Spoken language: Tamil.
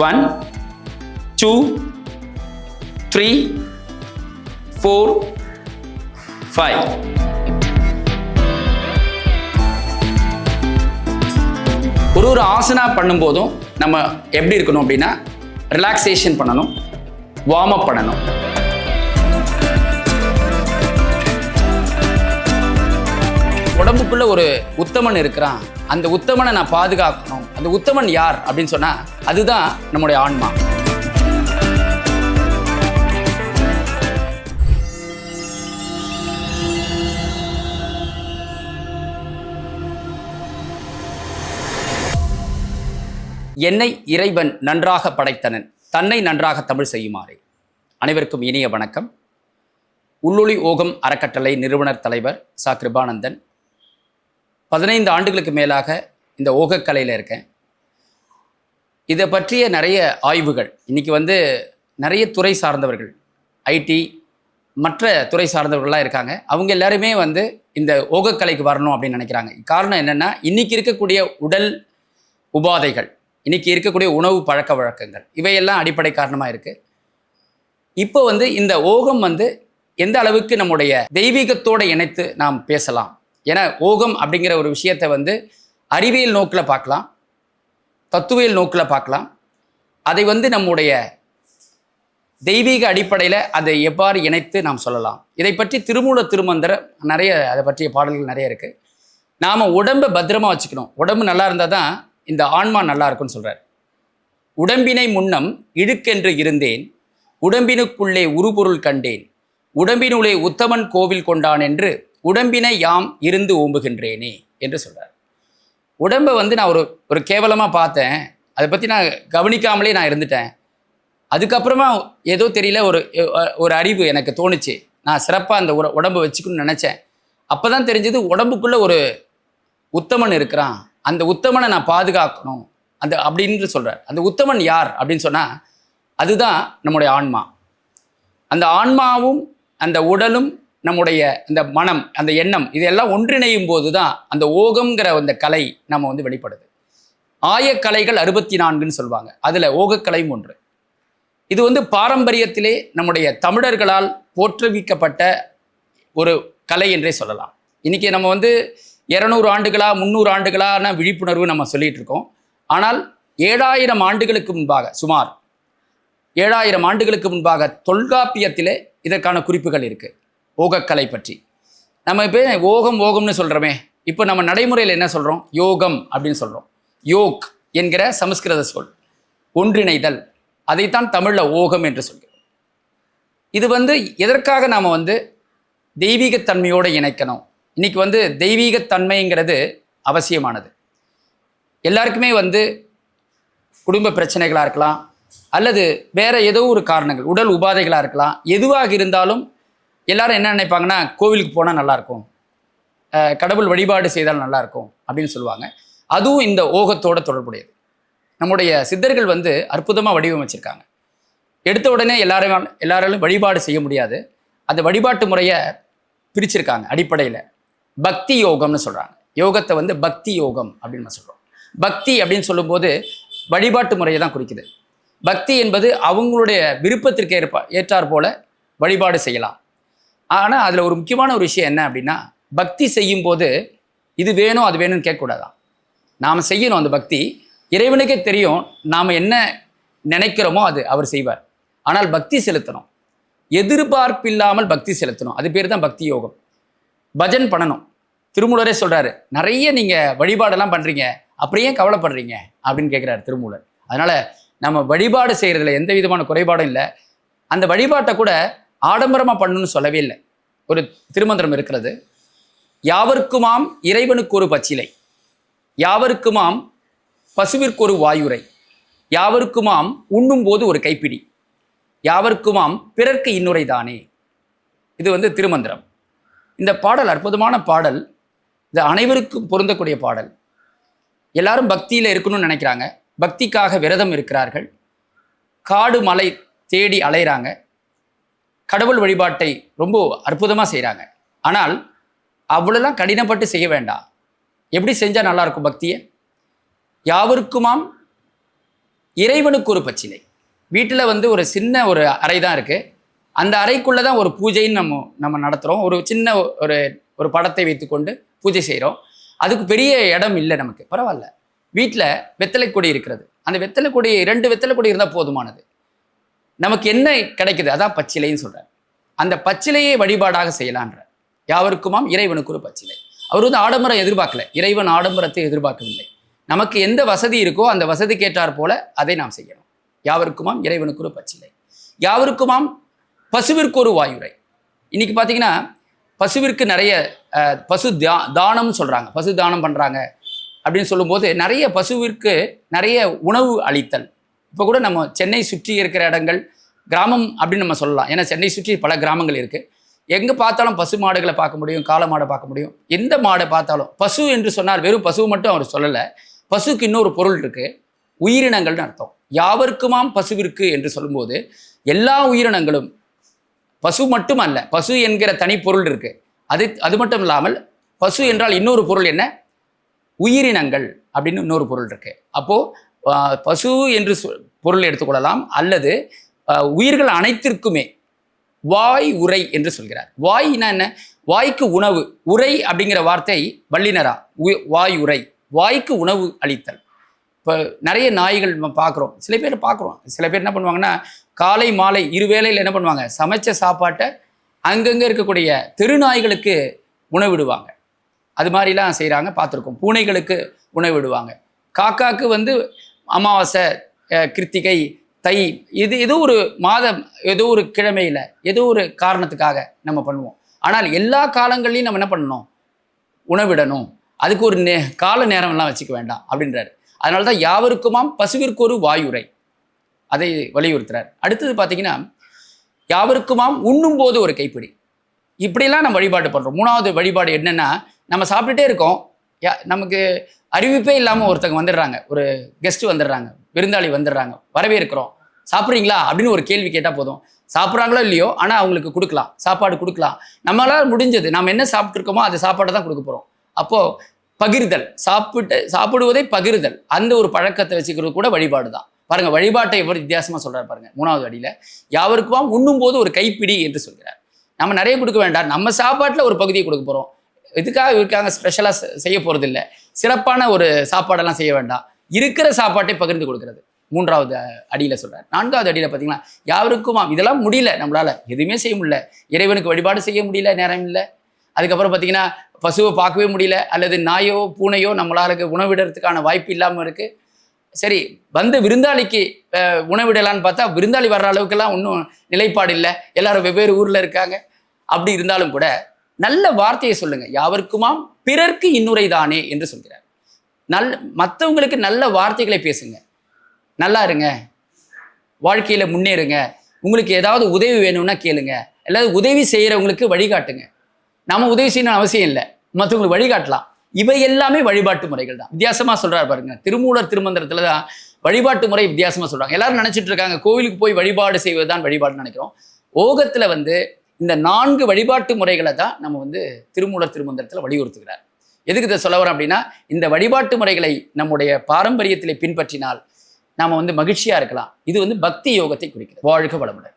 One two three four five ஒரு ஒரு ஆசனா பண்ணும்போதும் நம்ம எப்படி இருக்கணும் அப்படின்னா ரிலாக்ஸேஷன் பண்ணணும் வார்ம் அப் பண்ணணும். உடம்புக்குள்ள ஒரு உத்தமன் இருக்கிறான். அந்த உத்தமனை நான் பாதுகாக்கணும். அந்த உத்தமன் யார் அப்படின்னு சொன்னா அதுதான் நம்முடைய ஆன்மா. என்னை இறைவன் நன்றாக படைத்தனன். தன்னை நன்றாக தமிழ் செய்யுமாறு. அனைவருக்கும் இனிய வணக்கம். உள்ளொளி ஓகம் அறக்கட்டளை நிறுவனர் தலைவர் சா. கிருபானந்தன் பதினைந்து ஆண்டுகளுக்கு மேலாக இந்த ஓகக்கலையில் இருக்கேன். இதை பற்றிய நிறைய ஆய்வுகள் இன்றைக்கி வந்து நிறைய துறை சார்ந்தவர்கள் ஐடி மற்ற துறை சார்ந்தவர்கள்லாம் இருக்காங்க. அவங்க எல்லாருமே வந்து இந்த ஓகக்கலைக்கு வரணும் அப்படின்னு நினைக்கிறாங்க. காரணம் என்னென்னா இன்றைக்கி இருக்கக்கூடிய உடல் உபாதைகள் இன்றைக்கி இருக்கக்கூடிய உணவு பழக்க வழக்கங்கள் இவையெல்லாம் அடிப்படை காரணமாக இருக்குது இப்போ வந்து இந்த ஓகம் வந்து எந்த அளவுக்கு நம்முடைய தெய்வீகத்தோடு இணைத்து நாம் பேசலாம்? ஏன்னா ஓகம் அப்படிங்கிற ஒரு விஷயத்தை வந்து அறிவியல் நோக்கில் பார்க்கலாம் தத்துவியல் நோக்கில் பார்க்கலாம். அதை வந்து நம்முடைய தெய்வீக அடிப்படையில் அதை எவ்வாறு இணைத்து நாம் சொல்லலாம். இதை பற்றி திருமூல திருமந்திர நிறைய அதை பற்றிய பாடல்கள் நிறைய இருக்குது நாம் உடம்பை பத்திரமா வச்சுக்கணும். உடம்பு நல்லா இருந்தால் தான் இந்த ஆன்மா நல்லா இருக்கும்னு சொல்கிறார் உடம்பினை முன்னம் இழுக்கென்று இருந்தேன் உடம்பினுக்குள்ளே உருபொருள் கண்டேன் உடம்பினுள்ளே உத்தமன் கோவில் கொண்டான் என்று உடம்பினை யாம் இருந்து ஓம்புகின்றேனே என்று சொல்கிறார் உடம்பை வந்து நான் ஒரு ஒரு கேவலமாக பார்த்தேன். அதை பற்றி நான் கவனிக்காமலே நான் இருந்துட்டேன். அதுக்கப்புறமா ஏதோ தெரியல ஒரு ஒரு அறிவு எனக்கு தோணுச்சு. நான் சிறப்பாக அந்த உட உடம்பை வச்சுக்கணும்னு நினச்சேன். அப்போ தான் தெரிஞ்சது உடம்புக்குள்ளே ஒரு உத்தமன் இருக்கிறான். அந்த உத்தமனை நான் பாதுகாக்கணும். அந்த அப்படின்னு சொல்கிறார் அந்த உத்தமன் யார் அப்படின்னு சொன்னால் அதுதான் நம்முடைய ஆன்மா. அந்த ஆன்மாவும் அந்த உடலும் நம்முடைய இந்த மனம் அந்த எண்ணம் இதெல்லாம் ஒன்றிணையும் போது தான் அந்த ஓகம்ங்கிற அந்த கலை நம்ம வந்து வெளிப்படுது. ஆயக்கலைகள் அறுபத்தி நான்குன்னு சொல்லுவாங்க. அதில் ஓகக்கலையும் ஒன்று. இது வந்து பாரம்பரியத்திலே நம்முடைய தமிழர்களால் போற்றுவிக்கப்பட்ட ஒரு கலை என்றே சொல்லலாம். இன்றைக்கி நம்ம வந்து இரநூறு ஆண்டுகளா முந்நூறு ஆண்டுகளான விழிப்புணர்வு நம்ம சொல்லிகிட்டு இருக்கோம். ஆனால் ஏழாயிரம் ஆண்டுகளுக்கு முன்பாக சுமார் ஏழாயிரம் ஆண்டுகளுக்கு முன்பாக தொல்காப்பியத்திலே இதற்கான குறிப்புகள் இருக்குது ஓகக்கலை பற்றி. நம்ம இப்போ ஓகம் ஓகம்னு சொல்கிறோமே இப்போ நம்ம நடைமுறையில் என்ன சொல்கிறோம் யோகம் அப்படின்னு சொல்கிறோம் யோக் என்கிற சமஸ்கிருத சொல். ஒன்றிணைதல். அதைத்தான் தமிழில் ஓகம் என்று சொல்கிறோம். இது வந்து எதற்காக நாம் வந்து தெய்வீகத்தன்மையோடு இணைக்கணும்? இன்றைக்கி வந்து தெய்வீகத்தன்மைங்கிறது அவசியமானது. எல்லாருக்குமே வந்து குடும்ப பிரச்சனைகளாக இருக்கலாம் அல்லது வேறு ஏதோ ஒரு காரணங்கள் உடல் உபாதைகளாக இருக்கலாம் எதுவாக இருந்தாலும் எல்லாரும் என்ன நினைப்பாங்கன்னா கோவிலுக்கு போனால் நல்லாயிருக்கும். கடவுள் வழிபாடு செய்தால் நல்லாயிருக்கும். அப்படின்னு சொல்லுவாங்க. அதுவும் இந்த ஓகத்தோட தொடர்புடையது. நம்முடைய சித்தர்கள் வந்து அற்புதமாக வடிவமைச்சிருக்காங்க. எடுத்த உடனே எல்லாரும் எல்லாராலும் வழிபாடு செய்ய முடியாது. அந்த வழிபாட்டு முறையை பிரிச்சிருக்காங்க அடிப்படையில். பக்தி யோகம்னு சொல்கிறாங்க யோகத்தை வந்து பக்தி யோகம் அப்படின்னு நம்ம சொல்கிறோம் பக்தி அப்படின்னு சொல்லும்போது வழிபாட்டு முறையை தான் குறிக்குது. பக்தி என்பது அவங்களுடைய விருப்பத்திற்கு ஏற்ப ஏற்றாற்போல் வழிபாடு செய்யலாம். ஆனால் அதில் ஒரு முக்கியமான ஒரு விஷயம் என்ன அப்படின்னா பக்தி செய்யும் போது இது வேணும் அது வேணும்னு கேட்கக்கூடாதான் நாம் செய்யணும் அந்த பக்தி. இறைவனுக்கே தெரியும் நாம் என்ன நினைக்கிறோமோ அது அவர் செய்வார். ஆனால் பக்தி செலுத்தணும். எதிர்பார்ப்பில்லாமல் பக்தி செலுத்தணும். அது பேர் தான் பக்தி யோகம். பஜன் பண்ணணும். திருமூலரே சொல்கிறாரு நிறைய நீங்கள் வழிபாடெல்லாம் பண்ணுறீங்க அப்படியே கவலைப்படுறீங்க? அப்படின்னு கேட்குறாரு திருமூலர். அதனால் நம்ம வழிபாடு செய்கிறதுல எந்த விதமான குறைபாடும் இல்லை. அந்த வழிபாட்டை கூட ஆடம்பரமாக பண்ணணும்னு சொல்லவே இல்லை. ஒரு திருமந்திரம் இருக்கிறது. யாவருக்குமாம் இறைவனுக்கு ஒரு பச்சிலை. யாவருக்குமாம் பசுவிற்கு ஒரு வாயுரை. யாவருக்குமாம் உண்ணும் போது ஒரு கைப்பிடி. யாவருக்குமாம் பிறர்க்கு இன்னுரை தானே. இது வந்து திருமந்திரம். இந்த பாடல் அற்புதமான பாடல். இது அனைவருக்கும் பொருந்தக்கூடிய பாடல். எல்லாரும் பக்தியில் இருக்கணும்னு நினைக்கிறாங்க. பக்திக்காக விரதம் இருக்கிறார்கள். காடு மலை தேடி அலைகிறாங்க கடவுள் வழிபாட்டை ரொம்ப அற்புதமாக செய்கிறாங்க ஆனால் அவ்வளோலாம் கடினப்பட்டு செய்ய வேண்டாம் எப்படி செஞ்சால் நல்லாயிருக்கும் பக்தியை? யாவருக்குமாம் இறைவனுக்கு ஒரு பச்சிலை வீட்டில் வந்து ஒரு சின்ன ஒரு அறை தான் இருக்குது அந்த அறைக்குள்ளே தான் ஒரு பூஜைன்னு நம்ம நம்ம நடத்துகிறோம் ஒரு சின்ன ஒரு ஒரு படத்தை வைத்துக்கொண்டு பூஜை செய்கிறோம் அதுக்கு பெரிய இடம் இல்லை நமக்கு. பரவாயில்ல. வீட்டில் வெத்தலை கொடி இருக்கிறது. அந்த வெத்தலை கொடி ரெண்டு வெத்தலை கொடி இருந்தால் போதுமானது. நமக்கு என்ன கிடைக்குது? அதான் பச்சிலைன்னு சொல்கிறார் அந்த பச்சிலையை வழிபாடாக செய்யலான்ற. யாவருக்குமாம்? இறைவனுக்கு ஒரு பச்சிலை. அவர் வந்து ஆடம்பரம் எதிர்பார்க்கல. இறைவன் ஆடம்பரத்தை எதிர்பார்க்கவில்லை. நமக்கு எந்த வசதி இருக்கோ அந்த வசதி கேட்டார் போல அதை நாம் செய்யணும். யாவருக்குமாம்? இறைவனுக்கு ஒரு பச்சிலை. யாவருக்குமாம்? பசுவிற்கு ஒரு வாயுரை. இன்னைக்கு பார்த்தீங்கன்னா பசுவிற்கு நிறைய பசு தா தானம் சொல்கிறாங்க பசு தானம் பண்ணுறாங்க அப்படின்னு சொல்லும்போது நிறைய பசுவிற்கு நிறைய உணவு அளித்தல். இப்போ கூட நம்ம சென்னை சுற்றி இருக்கிற இடங்கள் கிராமம் அப்படின்னு நம்ம சொல்லலாம். ஏன்னா சென்னை சுற்றி பல கிராமங்கள் இருக்குது எங்கே பார்த்தாலும் பசு மாடுகளை பார்க்க முடியும் காளை மாடை பார்க்க முடியும். எந்த மாடை பார்த்தாலும் பசு என்று சொன்னால் வெறும் பசு மட்டும் அவர் சொல்லலை. பசுக்கு இன்னொரு பொருள் இருக்குது உயிரினங்கள்னு அர்த்தம். யாவருக்குமாம் பசுவிற்கு என்று சொல்லும்போது எல்லா உயிரினங்களும் பசு மட்டும் அல்ல பசு என்கிற தனி பொருள் இருக்குது அது அது மட்டும் இல்லாமல் பசு என்றால் இன்னொரு பொருள் என்ன? உயிரினங்கள் அப்படின்னு இன்னொரு பொருள் இருக்குது அப்போது பசு என்று பொருள் எடுத்துக்கொள்ளலாம் அல்லது உயிர்கள் அனைத்திற்குமே வாய் உரை என்று சொல்கிறார். வாய்னா என்ன? வாய்க்கு உணவு உரை அப்படிங்கிற வார்த்தை வல்லினரா? உ- வாய் உரை. வாய்க்கு உணவு அளித்தல். இப்போ நிறைய நாய்கள் நம்ம பார்க்குறோம். சில பேர் பார்க்குறோம். சில பேர் என்ன பண்ணுவாங்கன்னா காலை மாலை இரு வேளையில் என்ன பண்ணுவாங்க? சமைச்ச சாப்பாட்டை அங்கங்கே இருக்கக்கூடிய தெரு நாய்களுக்கு உணவிடுவாங்க. அது மாதிரிலாம் செய்கிறாங்க பார்த்துருக்கோம். பூனைகளுக்கு உணவிடுவாங்க. காக்காக்கு வந்து அமாவாசை கிருத்திகை தை இது ஏதோ ஒரு மாதம் ஏதோ ஒரு கிழமையில் ஏதோ ஒரு காரணத்துக்காக நம்ம பண்ணுவோம். ஆனால் எல்லா காலங்கள்லையும் நம்ம என்ன பண்ணணும்? உணவிடணும். அதுக்கு ஒரு நே கால நேரம்லாம் வச்சுக்க வேண்டாம் அப்படின்றாரு. அதனால தான் யாவருக்குமாம் பசுவிற்கு ஒரு வாயுரை. அதை வலியுறுத்துறார். அடுத்தது பார்த்தீங்கன்னா யாவருக்குமாம் உண்ணும் போது ஒரு கைப்பிடி. இப்படிலாம் நம்ம வழிபாடு பண்ணுறோம் மூணாவது வழிபாடு என்னென்னா நம்ம சாப்பிட்டுட்டே இருக்கோம். யா நமக்கு அறிவிப்பே இல்லாமல் ஒருத்தங்க வந்துடுறாங்க. ஒரு கெஸ்ட் வந்துடுறாங்க. விருந்தாளி வந்துடுறாங்க. வரவேற்கிறோம். சாப்பிட்றீங்களா? அப்படின்னு ஒரு கேள்வி கேட்டால் போதும். சாப்பிட்றாங்களோ இல்லையோ ஆனால் அவங்களுக்கு கொடுக்கலாம். சாப்பாடு கொடுக்கலாம். நம்மளால் முடிஞ்சது. நம்ம என்ன சாப்பிட்ருக்கோமோ அது சாப்பாடை தான் கொடுக்க போகிறோம் அப்போது பகிர்தல். சாப்பிட்டு சாப்பிடுவதை பகிர்தல். அந்த ஒரு பழக்கத்தை வச்சுக்கிறது கூட வழிபாடு தான். பாருங்க வழிபாட்டை எவ்வளோ வித்தியாசமாக சொல்கிறார் பாருங்க. மூணாவது அடியில உண்ணும் போது ஒரு கைப்பிடி என்று சொல்கிறார். நம்ம நிறைய கொடுக்க வேண்டாம். நம்ம சாப்பாட்டில் ஒரு பகுதியை கொடுக்க போகிறோம் இதுக்காக இருக்காங்க ஸ்பெஷலாக செய்ய போகிறது இல்லை சிறப்பான ஒரு சாப்பாடெல்லாம் செய்ய வேண்டாம். இருக்கிற சாப்பாட்டை பகிர்ந்து கொடுக்கறது. மூன்றாவது அடியில் சொல்கிறார் நான்காவது அடியில் பார்த்தீங்கன்னா யாருக்குமாம் இதெல்லாம் முடியல. நம்மளால் எதுவுமே செய்ய முடியல. இறைவனுக்கு வழிபாடு செய்ய முடியல. நேரம் இல்லை. அதுக்கப்புறம் பார்த்தீங்கன்னா பசுவை பார்க்கவே முடியல. அல்லது நாயோ பூனையோ நம்மளால உணவிடுறதுக்கான வாய்ப்பு இல்லாமல் இருக்குது சரி வந்து விருந்தாளிக்கு உணவிடலான்னு பார்த்தா விருந்தாளி வர்ற அளவுக்கெல்லாம் ஒன்றும் நிலைப்பாடு இல்லை. எல்லாரும் வெவ்வேறு ஊரில் இருக்காங்க. அப்படி இருந்தாலும் கூட நல்ல வார்த்தையை சொல்லுங்க. யாவருக்குமாம் பிறர்க்கு இன்னுரை தானே என்று சொல்கிறார். நல் மற்றவங்களுக்கு நல்ல வார்த்தைகளை பேசுங்க. நல்லா இருங்க. வாழ்க்கையில் முன்னேறுங்க. உங்களுக்கு ஏதாவது உதவி வேணும்னா கேளுங்க. அல்லது உதவி செய்கிறவங்களுக்கு வழிகாட்டுங்க. நம்ம உதவி செய்யணும் அவசியம் இல்லை. மற்றவங்களுக்கு வழிகாட்டலாம். இவை எல்லாமே வழிபாட்டு முறைகள் தான். வித்தியாசமா சொல்றாரு பாருங்க. திருமூலர் திருமந்திரத்துல தான் வழிபாட்டு முறை வித்தியாசமா சொல்றாங்க. எல்லாரும் நினைச்சிட்டு இருக்காங்க. கோவிலுக்கு போய் வழிபாடு செய்வது தான் வழிபாடுன்னு நினைக்கிறோம். ஓகத்துல வந்து இந்த நான்கு வழிபாட்டு முறைகளை தான் நம்ம வந்து திருமூலர் திருமந்திரத்தில் வலியுறுத்துகிறார். எதுக்கு இதை சொல்ல வரோம் அப்படின்னா இந்த வழிபாட்டு முறைகளை நம்முடைய பாரம்பரியத்திலே பின்பற்றினால் நாம வந்து மகிழ்ச்சியா இருக்கலாம். இது வந்து பக்தி யோகத்தை குறிக்கிறது. வாழ்க வளமுடன்.